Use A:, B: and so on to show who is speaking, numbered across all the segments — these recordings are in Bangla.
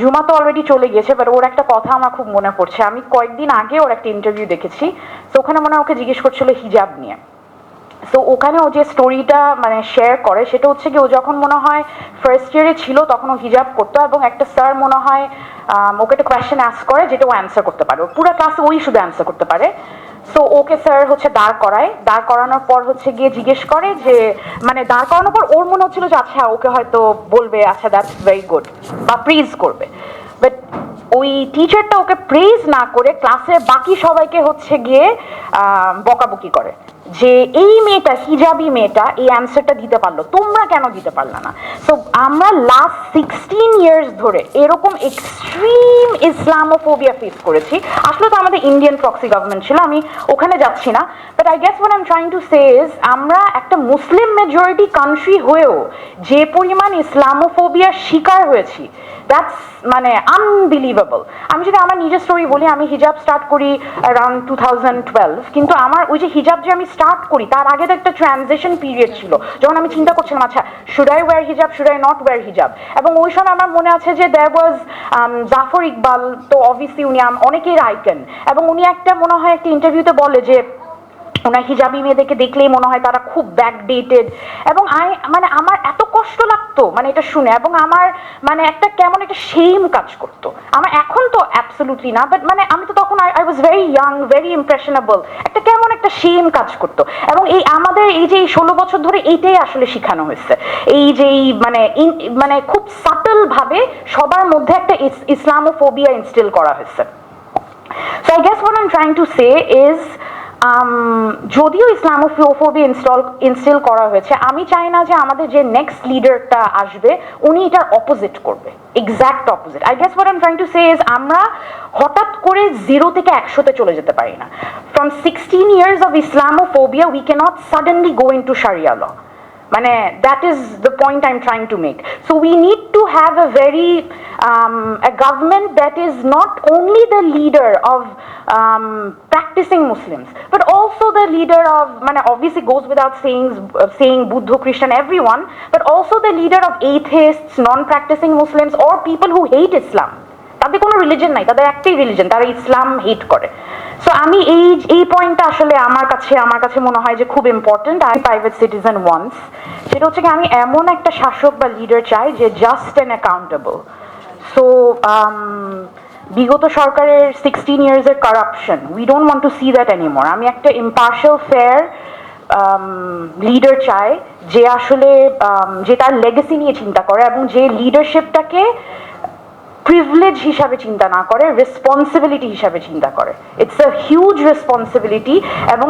A: জুমা তো অলরেডি চলে গেছে বাট ওর একটা কথা আমার খুব মনে পড়ছে। আমি কয়েকদিন আগে ওর একটা ইন্টারভিউ দেখেছি। তো ওখানে মনে হয় ওকে জিজ্ঞেস করছিল হিজাব নিয়ে। তো ওখানে ও যে স্টোরিটা মানে শেয়ার করে, সেটা হচ্ছে কি, ও যখন মনে হয় ফার্স্ট ইয়ারে ছিল, তখন ও হিজাব করতো এবং একটা স্যার মনে হয় ওকে একটা কোয়েশ্চেন আস্ক করে, যেটা ও অ্যান্সার করতে পারে। পুরো ক্লাসে ওই শুধু অ্যান্সার করতে পারে। সো ওকে স্যার হচ্ছে দাঁড় করায়। দাঁড় করানোর পর হচ্ছে গিয়ে জিজ্ঞেস করে যে মানে দাঁড় করানোর পর ওর মনে হচ্ছিল যে আচ্ছা ওকে হয়তো বলবে আচ্ছা দ্যাটস ভেরি গুড বা প্রিজ করবে। বাট ওই টিচারটা ওকে প্রেজ না করে ক্লাসের বাকি সবাইকে হচ্ছে গিয়ে বকাবকি করে। যে, এই মেয়েটা, হিজাবি মেয়েটা, এই অ্যান্সারটা দিতে পারল, তোমরা কেন দিতে পারলে না? সো আমরা লাস্ট সিক্সটিন ইয়ার্স ধরে এরকম এক্সট্রিম ইসলামোফোবিয়া ফেস করেছি। আসলে তো আমাদের ইন্ডিয়ান প্রক্সি গভর্নমেন্ট ছিল, আমি ওখানে যাচ্ছি না। But I guess one I am trying to says আমরা একটা মুসলিম মেজরিটি কান্ট্রি হয়েও যে পরিমাণ ইসলামোফোবিয়ার শিকার হয়েছি দ্যাটস মানে আনবিলিভেবল আমি যদি আমার নিজের স্টোরি বলি, আমি হিজাব স্টার্ট করি অ্যারাউন্ড টু থাউজেন্ড টুয়েলভ কিন্তু আমার ওই যে হিজাব যে আমি স্টার্ট করি, তার আগে তো একটা ট্রানজেকশন পিরিয়ড ছিল। যখন আমি চিন্তা করছিলাম আচ্ছা should I wear hijab should I not wear hijab এবং ওই সময় আমার মনে আছে যে দ্যার ওয়াজ জাফর ইকবাল তো অবভিয়াসলি উনি অনেকের আইকন এবং উনি একটা, মনে হয়, একটা ইন্টারভিউতে বলে যে ওনার হিজাবি মেয়েদেরকে দেখলেই মনে হয় তারা খুব ব্যাকডেটেড এবং আই মানে আমার এত কষ্ট লাগতো মানে এটা শুনে এবং আমার মানে একটা কেমন একটা সেম কাজ করতো। আমার এখন তো অ্যাবসলুটলি না বাট মানে আমি তো তখন I was very young very impressionable একটা কেমন একটা সেম কাজ করতো। এবং এই আমাদের এই যে ষোলো বছর ধরে এইটাই আসলে শেখানো হয়েছে। এই যে এই মানে মানে খুব সাটল ভাবে সবার মধ্যে একটা ইস- ইসলামোফোবিয়া ইনস্টিল করা হয়েছে। So I guess what I'm to say is um, যদিও ইসলামোফোবিয়া ইনস্টল ইনস্টল করা হয়েছে আমি চাই না যে আমাদের যে নেক্সট লিডারটা আসবে উনি এটার অপোজিট করবে exact opposite I guess what I'm trying to say is আমরা হঠাৎ করে জিরো থেকে একশোতে চলে যেতে পারি না। From sixteen years of Islamophobia we can't suddenly go into sharia মানে that is the point I am trying to make so we need to have very um, a government that is not only of um, practicing Muslims but also the leader of মানে obviously goes without saying uh, saying Buddha Christian everyone but also the leader of atheists non-practicing Muslims or people who hate Islam তাদের কোনো রিলিজন নাই তাদের একটাই রিলিজন তারা ইসলাম হেট করে সো আমি এই এই পয়েন্টটা আসলে আমার কাছে আমার কাছে মনে হয় যে খুব important I private citizen once সেটা হচ্ছে কি আমি এমন একটা শাসক বা লিডার চাই যে জাস্ট অ্যান্ড অ্যাকাউন্টেবল সো বিগত সরকারের sixteen ইয়ার্সের corruption we don't want to see that anymore আমি একটা ইম্পার্শাল ফেয়ার লিডার চাই যে আসলে um, যে তার লেগেসি নিয়ে চিন্তা করে এবং যে লিডারশিপটাকে প্রিভিলেজ হিসাবে চিন্তা না করে রেসপন্সিবিলিটি হিসাবে চিন্তা করে। ইটস আ হিউজ রেসপন্সিবিলিটি এবং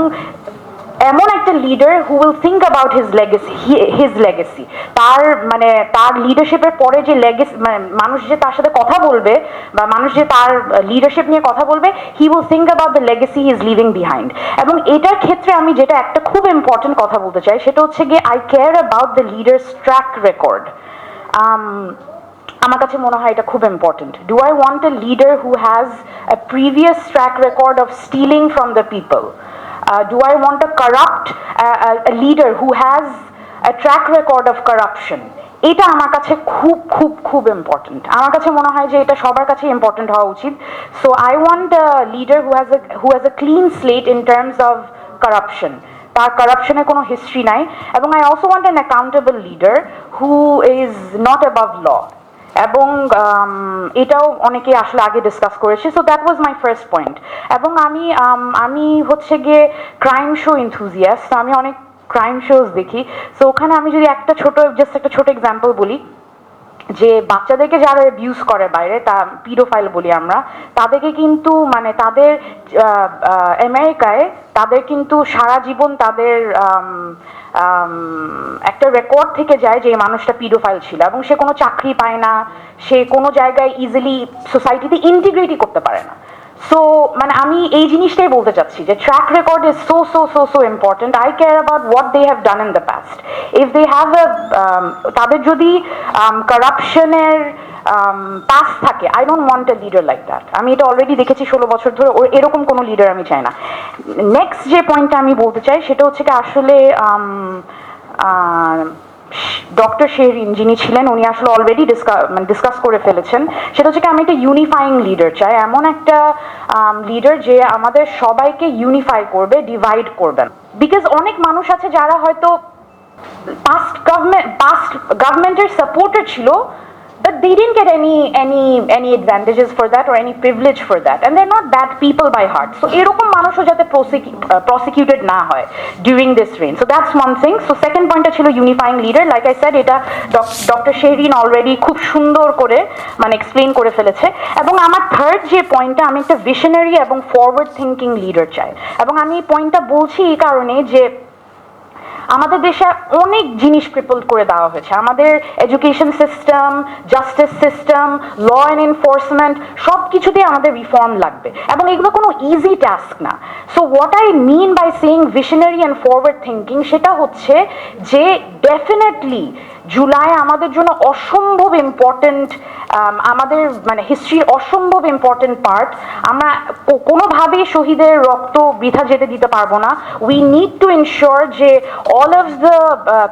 A: এমন একটা leader who will think about his legacy his legacy তার মানে তার লিডারশিপের পরে যে লেগেসি মানে মানুষ যে তার সাথে কথা বলবে বা মানুষ যে তার লিডারশিপ নিয়ে কথা বলবে he will think about the legacy he is living behind এবং এটার ক্ষেত্রে আমি যেটা একটা খুব ইম্পর্টেন্ট কথা বলতে চাই, সেটা হচ্ছে গিয়ে I care about the leaders track record আমার কাছে মনে হয় এটা খুব important do I want a leader who has a previous track record of stealing from the people do I want a corrupt leader who has a track record of corruption এটা আমার কাছে খুব খুব খুব ইম্পর্টেন্ট আমার কাছে মনে হয় যে এটা সবার কাছে ইম্পর্টেন্ট হওয়া উচিত। So I want a leader who has who has a clean slate in terms of corruption তার কারাপশনের কোনো হিস্ট্রি নাই। এবং I also want an accountable leader who is not above law এবং um, এটাও অনেকে আসলে আগে ডিসকাস করেছে so that was my first point এবং আমি um, আমি হচ্ছে গিয়ে ক্রাইম শো ইনথুজিয়াস্ট আমি অনেক ক্রাইম শোজ দেখি সো ওখানে আমি যদি একটা ছোট জাস্ট একটা ছোট এক্সাম্পল বলি যে বাচ্চাদেরকে যারা অ্যাবিউজ করে বাইরে তা পিডোফাইল বলি আমরা তাদেরকে কিন্তু মানে তাদের আমেরিকায় তাদের কিন্তু সারা জীবন তাদের আম, একটা রেকর্ড থেকে যায় যে মানুষটা পিডোফাইল ছিল এবং সে কোনো চাকরি পায় না, সে কোনো জায়গায় ইজিলি সোসাইটিতে ইন্টিগ্রেটই করতে পারে না। সো মানে আমি এই জিনিসটাই বলতে চাচ্ছি যে track record is so so so so important I care about what they have done in the past if they have তাদের যদি কারাপশনের পাস থাকে I don't want a leader like that আমি এটা অলরেডি দেখেছি ষোলো বছর ধরে ওর এরকম কোনো লিডার আমি চাই না। নেক্সট যে পয়েন্টটা আমি বলতে চাই সেটা হচ্ছে কি আসলে um, ডক্টর শেহরিন যিনি ছিলেন, উনি আসলে অলরেডি মানে ডিসকাস করে ফেলেছেন। সেটা হচ্ছে কি, আমি একটা ইউনিফাইং লিডার চাই। এমন একটা লিডার যে আমাদের সবাইকে ইউনিফাই করবে ডিভাইড করবেন বিকজ অনেক মানুষ আছে যারা হয়তো পাস্ট গভর্নমেন্ট পাস্ট গভর্নমেন্টের সাপোর্টার ছিল they didn't get any any any advantages for that or any privilege for that and they're not bad people by heart so এরকম মানুষও যাতে prosecuted না হয় during this reign so that's one thing so second পয়েন্টটা ছিল unifying leader like I said এটা ডক্টর শেহরিন অলরেডি খুব সুন্দর করে মানে এক্সপ্লেন করে ফেলেছে এবং আমার থার্ড যে পয়েন্টটা আমি একটা ভিশনারি এবং ফরওয়ার্ড থিঙ্কিং লিডার চাই এবং আমি এই পয়েন্টটা বলছি এই কারণে যে আমাদের দেশে অনেক জিনিস ক্রিপল করে দেওয়া হয়েছে। আমাদের education system justice system law and enforcement সব কিছুতেই আমাদের রিফর্ম লাগবে। এবং এগুলো কোনো ইজি টাস্ক না। So what I mean by saying visionary and forward thinking সেটা হচ্ছে যে ডেফিনেটলি জুলাই আমাদের জন্য অসম্ভব ইম্পর্টেন্ট আমাদের মানে হিস্ট্রির অসম্ভব ইম্পর্টেন্ট পার্ট আমরা কোনোভাবেই শহীদের রক্ত বৃথা যেতে দিতে পারব না। উই নিড টু ইনশিওর যে all of the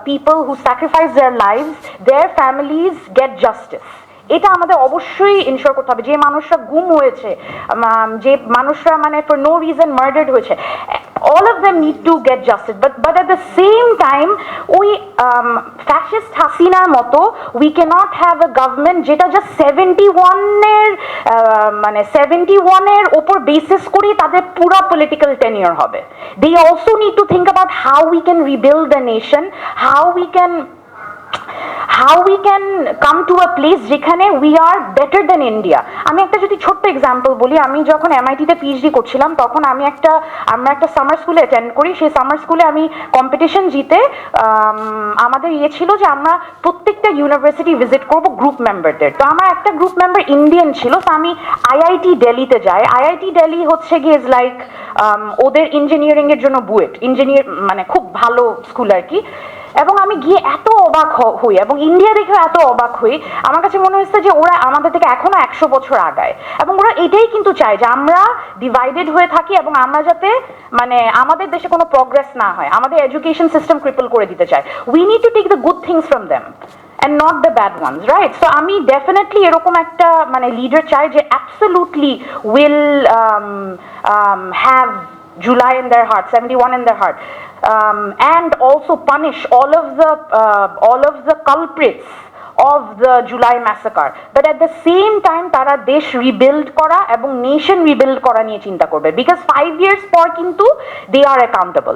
A: people who sacrifice their life their families get justice এটা আমাদের অবশ্যই ইনশোর করতে হবে। যে মানুষরা গুম হয়েছে যে মানুষরা মানে ফর নো রিজন মার্ডার্ড হয়েছে all of them need to get justice but but at the same time ওই ফ্যাসিস্ট হাসিনার মতো we can not have a government যেটা জাস্ট সেভেন্টি ওয়ানের মানে সেভেন্টি ওয়ানের ওপর বেসিস করেই তাদের পুরো পলিটিক্যাল টেনিয়র হবে। They also need to think about how we can rebuild the nation how we can how we can come to a place যেখানে we are better than India আমি একটা যদি ছোট্ট এক্সাম্পল বলি, আমি যখন এমআইটিতে পিএইচডি করছিলাম, তখন আমি একটা, আমরা একটা সামার স্কুলে অ্যাটেন্ড করি। সেই সামার স্কুলে আমি কম্পিটিশন জিতে আমাদের ইয়ে ছিল যে আমরা প্রত্যেকটা ইউনিভার্সিটি ভিজিট করব গ্রুপ মেম্বারদের তো আমার একটা গ্রুপ মেম্বার ইন্ডিয়ান ছিল, তো আমি আইআইটি দিল্লিতে যাই। আইআইটি দিল্লি হচ্ছে গিয়ে ইজ লাইক ওদের ইঞ্জিনিয়ারিংয়ের জন্য বুয়েট। ইঞ্জিনিয়ার মানে খুব ভালো স্কুল আর কি। এবং আমি গিয়ে এত অবাক হই এবং ইন্ডিয়া দেখে এত অবাক হই। আমার কাছে মনে হচ্ছে যে ওরা আমাদের থেকে এখনও একশো বছর আগায় এবং ওরা এটাই কিন্তু চায় যে আমরা ডিভাইডেড হয়ে থাকি এবং আমরা যাতে মানে আমাদের দেশে কোনো প্রগ্রেস না হয়। আমাদের এডুকেশন সিস্টেম ক্রিপল করে দিতে চায়। We need to take the good things from them and not the bad ones right so আমি ডেফিনেটলি এরকম একটা মানে লিডার চাই যে absolutely will have July in their heart, 71 in their heart, um, and also punish all of the uh, all of the culprits of the July massacre. But at the same time, তারা দেশ রিবিল্ড করা এবং নেশন রিবিল্ড করা নিয়ে চিন্তা করবে বিকজ ফাইভ ইয়ার্স পর কিন্তু দে আর অ্যাকাউন্টেবল